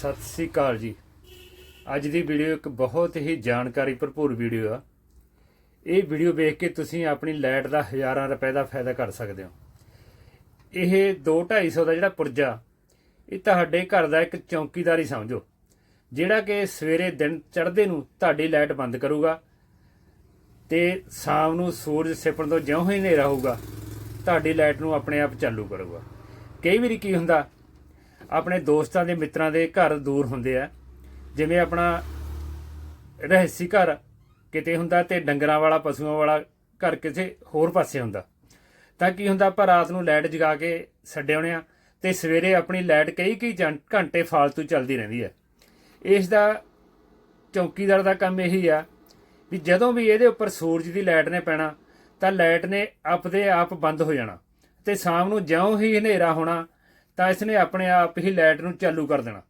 ਸਤਿ ਸ੍ਰੀ ਅਕਾਲ ਜੀ। ਅੱਜ ਦੀ ਵੀਡੀਓ ਇੱਕ ਬਹੁਤ ਹੀ ਜਾਣਕਾਰੀ ਭਰਪੂਰ ਵੀਡੀਓ ਆ। ਇਹ ਵੀਡੀਓ ਵੇਖ ਕੇ ਤੁਸੀਂ ਆਪਣੀ ਲਾਈਟ ਦਾ ਹਜ਼ਾਰਾਂ ਰੁਪਏ ਦਾ ਫਾਇਦਾ ਕਰ ਸਕਦੇ ਹੋ। ਇਹ 2-250 ਦਾ ਜਿਹੜਾ ਪੁਰਜਾ, ਇਹ ਤੁਹਾਡੇ ਘਰ ਦਾ ਇੱਕ ਚੌਕੀਦਾਰੀ ਸਮਝੋ, ਜਿਹੜਾ ਕਿ ਸਵੇਰੇ ਦਿਨ ਚੜ੍ਹਦੇ ਨੂੰ ਤੁਹਾਡੀ ਲਾਈਟ ਬੰਦ ਕਰੂਗਾ ਤੇ ਸ਼ਾਮ ਨੂੰ ਸੂਰਜ ਸਿਪਣ ਤੋਂ ਜਿਉਂ ਹੀ ਹਨੇਰਾ ਹੋਊਗਾ, ਤੁਹਾਡੀ ਲਾਈਟ ਨੂੰ ਆਪਣੇ ਆਪ ਚਾਲੂ ਕਰੂਗਾ। ਕਈ ਵਾਰੀ ਕੀ ਹੁੰਦਾ ਆਪਣੇ ਦੋਸਤਾਂ ਦੇ ਮਿੱਤਰਾਂ ਦੇ ਘਰ ਦੂਰ ਹੁੰਦੇ ਆ। ਜਿਵੇਂ ਆਪਣਾ ਰਹਿਸੀ ਘਰ ਕਿਤੇ ਹੁੰਦਾ ਤੇ ਡੰਗਰਾਂ ਵਾਲਾ, ਪਸ਼ੂਆਂ ਵਾਲਾ ਘਰ ਕਿਸੇ ਹੋਰ ਪਾਸੇ ਹੁੰਦਾ। ਤਾਂ ਕੀ ਹੁੰਦਾ, ਆਪਾਂ ਰਾਤ ਨੂੰ ਲਾਈਟ ਜਗਾ ਕੇ ਛੱਡੇ ਆਉਣੇ ਆ ਤੇ ਸਵੇਰੇ ਆਪਣੀ ਲਾਈਟ ਕਈ ਕਈ ਜੰ- ਘੰਟੇ ਫਾਲਤੂ ਚੱਲਦੀ ਰਹਿੰਦੀ ਹੈ ਇਸ ਦਾ ਚੌਕੀਦਾਰ ਦਾ ਕੰਮ ਇਹੀ ਆ ਵੀ ਜਦੋਂ ਵੀ ਇਹਦੇ ਉੱਪਰ ਸੂਰਜ ਦੀ ਲਾਈਟ ਨੇ ਪੈਣਾ, ਤਾਂ ਲਾਈਟ ਨੇ ਆਪਦੇ ਆਪ ਬੰਦ ਹੋ ਜਾਣਾ ਤੇ ਸ਼ਾਮ ਨੂੰ ਜਿਉਂ ਹੀ ਹਨੇਰਾ ਹੋਣਾ ਤਾਂ ਇਸ ਨੇ ਆਪਣੇ ਆਪ ਹੀ ਲਾਈਟ ਨੂੰ ਚਾਲੂ ਕਰ ਦੇਣਾ।